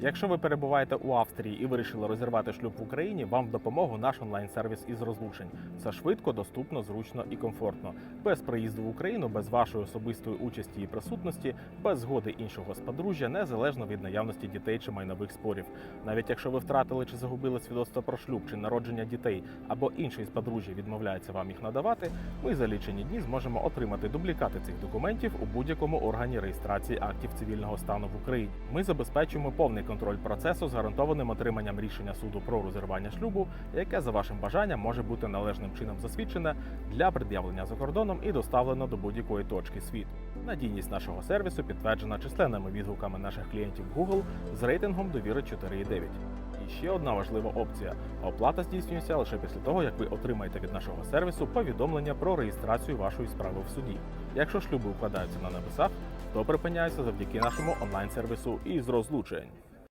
Якщо ви перебуваєте у Австрії і вирішили розірвати шлюб в Україні, вам в допомогу наш онлайн-сервіс із розлучень. Це швидко, доступно, зручно і комфортно. Без приїзду в Україну, без вашої особистої участі і присутності, без згоди іншого з подружжя, незалежно від наявності дітей чи майнових спорів. Навіть якщо ви втратили чи загубили свідоцтво про шлюб чи народження дітей, або інший з подружжя відмовляється вам їх надавати, ми за лічені дні зможемо отримати дублікати цих документів у будь-якому органі реєстрації актів цивільного стану в Україні. Ми забезпечуємо повний контроль процесу з гарантованим отриманням рішення суду про розірвання шлюбу, яке за вашим бажанням може бути належним чином засвідчене для пред'явлення за кордоном і доставлено до будь-якої точки світу. Надійність нашого сервісу підтверджена численними відгуками наших клієнтів Google з рейтингом довіри 4,9. І ще одна важлива опція: оплата здійснюється лише після того, як ви отримаєте від нашого сервісу повідомлення про реєстрацію вашої справи в суді. Якщо шлюби укладаються на небесах, то припиняються завдяки нашому онлайн-сервісу із розлучень.